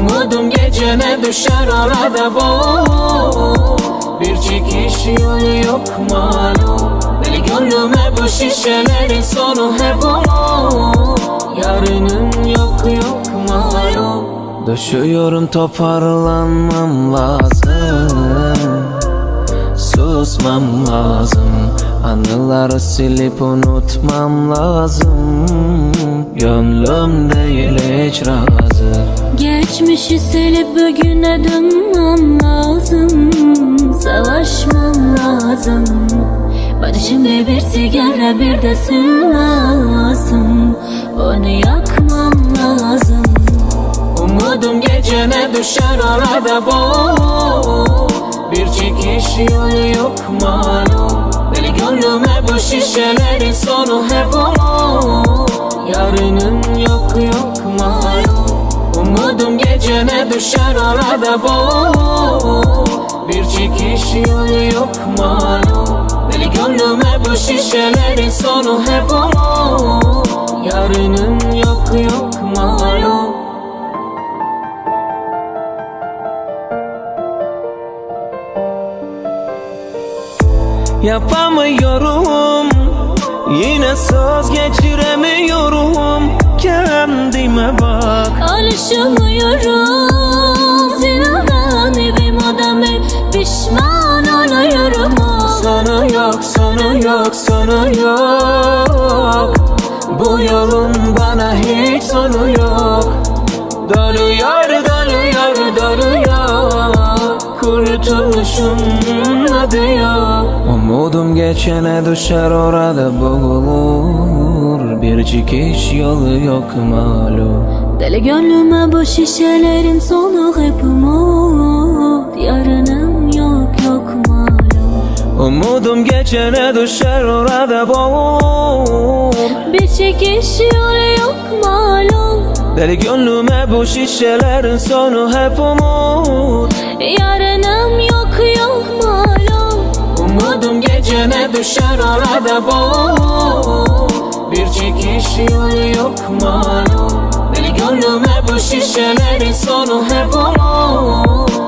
Umudum gecene düşer arada boğulur Bir çıkış yolu yok malum Deli gönlüme bu şişelerin sonu hep olur Yarının yok yok malum Düşüyorum toparlanmam lazım. Susmam lazım. Anıları silip unutmam lazım. Gönlüm değil hiç razı Geçmişi silip bugüne dönmem lazım. Savaşmam lazım. Bana şimdi bir sigara bir de sim lazım. Onu yakmam lazım. Umudum gecene düşer arada boğulur Bir çıkış yolu yok malum. Deli gönlüme bu şişelerin sonu hep olur Yarının yok yok malum Umudum gecene düşer arada boğulur Bir çıkış yolu yok malum Deli gönlüme bu şişelerin sonu hep olur Yarının yok yok malum Yapamıyorum. Yine söz geçiremiyorum bak Alışamıyorum Sinandan evim odam ev Pişman oluyorum. Sana yok, sana yok, sana yok. Bu yolun bana hiç sonu yok. Doluyor, doluyor, doluyor Kurtuluşun adı yok. Umudum geçene düşer orada boğulur. Bir çıkış yolu yok malum Deli gönlüme bu şişelerin sonu hep umut. Yarınım yok yok malum. Umudum geçene düşer orada boğulur. Bir çekiş yolu yok malum. Deli gönlüme bu şişelerin sonu hep umut. Yarınım yok yok malum. Umudum gecene düşer arada boğulur. Bir çıkış yolu yok malum Gönlüme bu şişelerin sonu hep olur